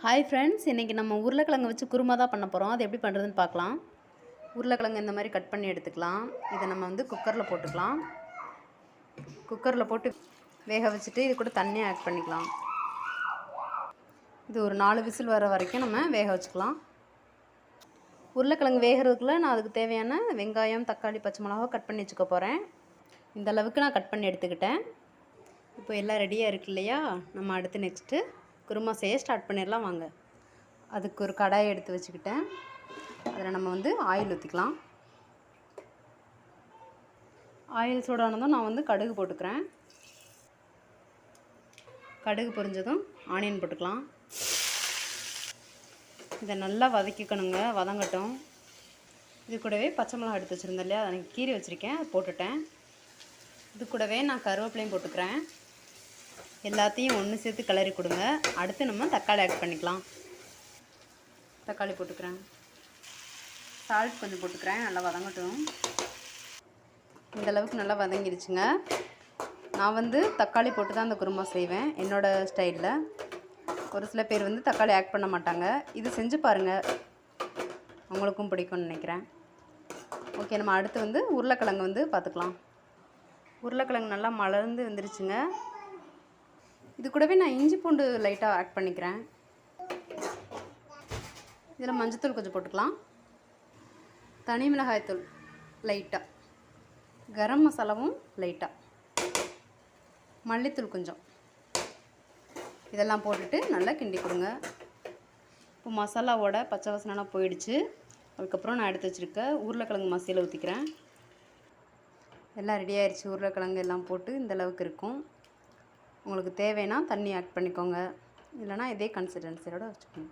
Hi friends இன்றைக்கி நம்ம உருளைக்கிழங்கு வச்சு குருமா தான் பண்ண போகிறோம் அது எப்படி பண்ணுறதுன்னு பார்க்கலாம். உருளைக்கிழங்கு இந்த மாதிரி கட் பண்ணி எடுத்துக்கலாம். இதை நம்ம வந்து குக்கரில் போட்டுக்கலாம். குக்கரில் போட்டு வேக வச்சுட்டு இது கூட தண்ணி ஆட் பண்ணிக்கலாம். இது ஒரு நாலு விசில் வர வரைக்கும் நம்ம வேக வச்சுக்கலாம். உருளைக்கிழங்கு வேகிறதுக்குள்ளே நான் அதுக்கு தேவையான வெங்காயம் தக்காளி பச்சை மிளகா கட் பண்ணி வச்சுக்க போகிறேன் இந்த அளவுக்கு நான் கட் பண்ணி எடுத்துக்கிட்டேன். இப்போ எல்லாம் ரெடியாக இருக்கு இல்லையா? நம்ம அடுத்து நெக்ஸ்ட்டு குருமா செய்ய ஸ்டார்ட் பண்ணிடலாம் வாங்க. அதுக்கு ஒரு கடாயை எடுத்து வச்சுக்கிட்டேன். அதில் நம்ம வந்து ஆயில் ஊற்றிக்கலாம் ஆயில் சூடானதும் நான் வந்து கடுகு போட்டுக்கிறேன். கடுகு பொரிஞ்சதும் ஆனியன் போட்டுக்கலாம். இதை நல்லா வதக்கிக்கணுங்க வதங்கட்டும். இது கூடவே பச்சை மிளகா எடுத்து வச்சுருந்தேன் இல்லையா? அதை கீறி வச்சுருக்கேன் போட்டுட்டேன். இது கூடவே நான் கருவேப்பிலையும் போட்டுக்கிறேன். எல்லாத்தையும் ஒன்று சேர்த்து கிளறி கொடுங்க. அடுத்து நம்ம தக்காளி ஆட் பண்ணிக்கலாம். தக்காளி போட்டுக்கிறேன். சால்ட் கொஞ்சம் போட்டுக்கிறேன். நல்லா வதங்கட்டும். இந்தளவுக்கு நல்லா வதங்கிருச்சுங்க நான் வந்து தக்காளி போட்டு தான் அந்த குருமா செய்வேன் என்னோடய ஸ்டைலில். ஒரு சில பேர் வந்து தக்காளி ஆட் பண்ண மாட்டாங்க. இது செஞ்சு பாருங்கள் உங்களுக்கும் பிடிக்கும்னு நினைக்கிறேன். ஓகே நம்ம அடுத்து வந்து உருளைக்கிழங்கு வந்து பார்த்துக்கலாம் உருளைக்கிழங்கு நல்லா மலர்ந்து வந்துருச்சுங்க. இது கூடவே நான் இஞ்சி பூண்டு லைட்டாக ஆட் பண்ணிக்கிறேன். இதில் மஞ்சத்தூள் கொஞ்சம் போட்டுக்கலாம். தனி மிளகாய்த்தூள் லைட்டாக கரம் மசாலாவும் லைட்டாக மல்லித்தூள் கொஞ்சம். இதெல்லாம் போட்டுட்டு நல்லா கிண்டி கொடுங்க. இப்போ மசாலாவோட பச்சை வாசனைலாம் போயிடுச்சு. அதுக்கப்புறம் நான் எடுத்து வச்சுருக்க உருளைக்கிழங்கு மசியில் ஊற்றிக்கிறேன் எல்லாம் ரெடி ஆயிடுச்சு உருளைக்கிழங்கு எல்லாம் போட்டு இந்தளவுக்கு இருக்கும். உங்களுக்கு தேவைன்னா தண்ணி ஆட் பண்ணிக்கோங்க. இல்லைனா இதே கன்சிஸ்டன்சியோடு வச்சுக்கோங்க.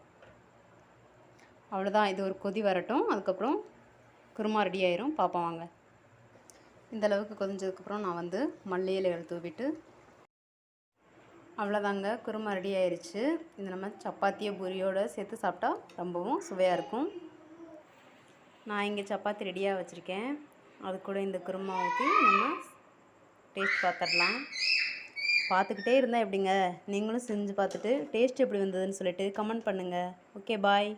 அவ்வளோதான் இது ஒரு கொதி வரட்டும். அதுக்கப்புறம் குருமா ரெடி ஆயிரும். பார்ப்போம் வாங்க. இந்த அளவுக்கு கொதிஞ்சதுக்கப்புறம் நான் வந்து மல்லி இலைகள் தூவிட்டு அவ்வளோதாங்க குருமா ரெடி ஆயிடுச்சு இது நம்ம சப்பாத்தியை பூரியோடு சேர்த்து சாப்பிட்டா ரொம்பவும் சுவையாக இருக்கும். நான் இங்கே சப்பாத்தி ரெடியாக வச்சுருக்கேன். அது கூட இந்த குருமா ஊற்றி நம்ம டேஸ்ட் பார்த்துடலாம். பார்த்துக்கிட்டே இருந்தால் எப்படிங்க? நீங்களும் செஞ்சு பார்த்துட்டு டேஸ்ட் எப்படி வந்ததுன்னு சொல்லிட்டு கமெண்ட் பண்ணுங்கள் ஓகே பாய்